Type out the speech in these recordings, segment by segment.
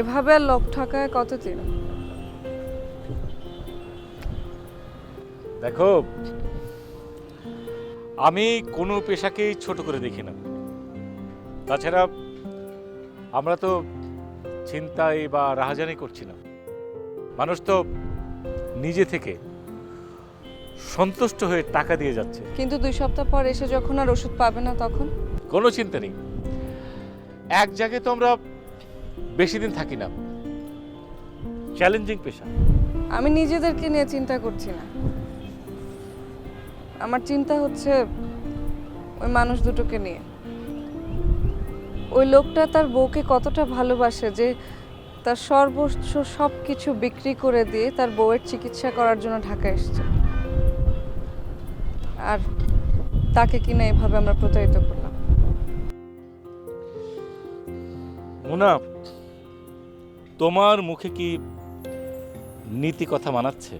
এভাবে আর লোক ঠকায় কতদিন? দেখো আমি কোনো পেশাকেই ছোট করে দেখি না। তাছাড়া আমরা তো চিন্তাই বা রাহাজানি করছি না। মানুষ তো নিজে থেকে সন্তুষ্ট হয়ে টাকা দিয়ে যাচ্ছে। কিন্তু দুই সপ্তাহ পর এসে যখন আর ওষুধ পাবে না তখন? কোনো চিন্তা নেই। এক জায়গায় তো আমরা বেশি দিন থাকি না। চ্যালেঞ্জিং পেশা। আমি নিজেদেরকে নিয়ে চিন্তা করছি না। আমার চিন্তা হচ্ছে ওই মানুষ দুটোকে নিয়ে। ওই লোকটা তার বউকে কতটা ভালোবাসে যে তার সর্বোচ্চ সব কিছু বিক্রি করে দিয়ে তার বউয়ের চিকিৎসা করার জন্য ঢাকা এসেছে। আর তাকে কিনা এভাবে আমরা প্রতারিত করলাম। মোনা তোমার মুখে কি নীতি কথা মানাচ্ছে?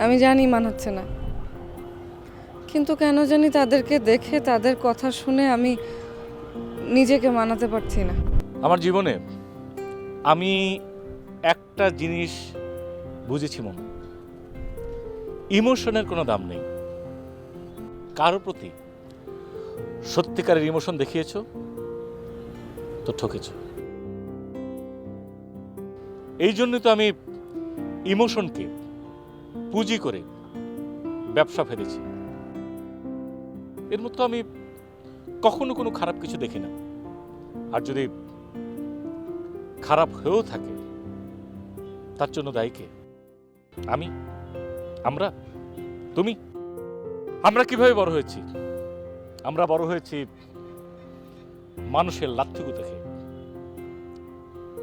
আমি জানি মানাচ্ছে না। কিন্তু কেন জানি তাদেরকে দেখে তাদের কথা শুনে আমি নিজেকে মানাতে পারছি না। আমার জীবনে আমি একটা জিনিস বুঝেছি মনে। ইমোশনের কোনো দাম নেই। কারও প্রতি সত্যিকারের ইমোশন দেখিয়েছ তো ঠকেছ। এই জন্যই তো আমি ইমোশনকে পুঁজি করে ব্যবসা ফেলেছি। এর মধ্যে আমি কখনো কোনো খারাপ কিছু দেখি না। আর যদি খারাপ হয়েও থাকে, তার জন্য দায়ী কে? আমি? আমরা? তুমি? আমরা কীভাবে বড় হয়েছি? আমরা বড় হয়েছি মানুষের লাথিগু দেখে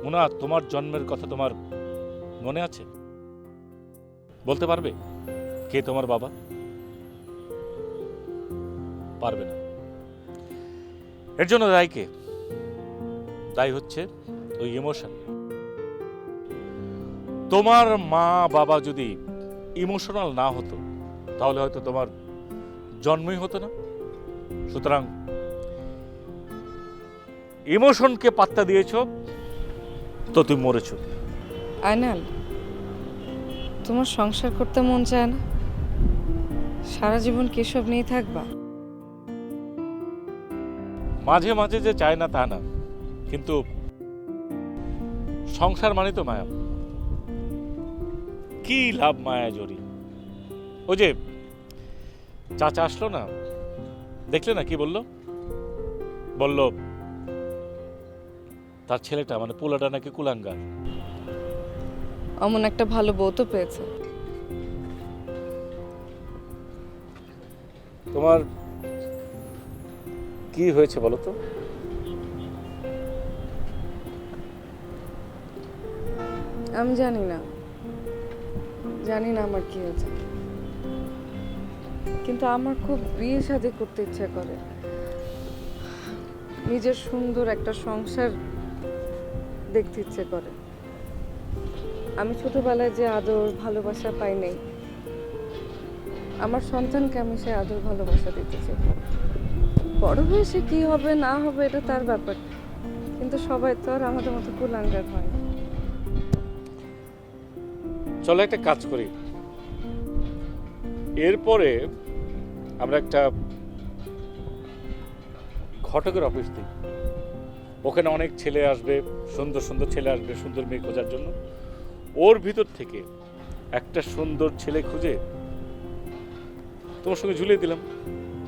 মোনা, তোমার জন্মের কথা তোমার মনে আছে? বলতে পারবে? কে তোমার বাবা? পারবে না। এর জন্য দায়ী কে দায়ী হচ্ছে ওই ইমোশন। তোমার মা, বাবা যদি ইমোশনাল না হতো, তাহলে হয়তো তোমার জন্মই হতো না। সুতরাং ইমোশনকে পাত্তা দিয়েছ তো তুমি মরেছো। আয়নাল তোমার সংসার করতে মন চায় না? সারা জীবন কেসব নিয়ে থাকবা? মাঝে মাঝে যে চায় না তা না কিন্তু সংসার মানে তো মায়া। কি লাভ মায়া জড়ি ও যে চাচা আসলো না দেখলে না কি বলল? বলল তার ছেলেটা মানে পোলাটা নাকি কুলাঙ্গার? অমন একটা ভালো বউ তো পেয়েছে। তোমার কি হয়েছে বলো তো? আমি জানি না। জানি না আমার কি হয়েছে। কিন্তু আমার খুব বিয়ে শাদি করতে ইচ্ছা করে। নিজের সুন্দর একটা সংসার দেখতে ইচ্ছে করে। আমি ছোটবেলায় যে আদর, ভালোবাসা পাই নাই, আমার সন্তানকে আমি সে আদর, ভালোবাসা দিতে চাই। বড় হয়ে সে কি হবে, না হবে, এটা তার ব্যাপার। কিন্তু সবাই তো আর আমাদের মতো কুলাঙ্গার হয়। চলো একটা কাজ করি। এরপরে আমরা একটা ঘটকের অফিস দিই ওখানে অনেক ছেলে আসবে, সুন্দর সুন্দর ছেলে আসবে, সুন্দর মেয়ে খোঁজার জন্য। ওর ভিতর থেকে একটা সুন্দর ছেলে খুঁজে তোমার সঙ্গে ঝুলিয়ে দিলাম।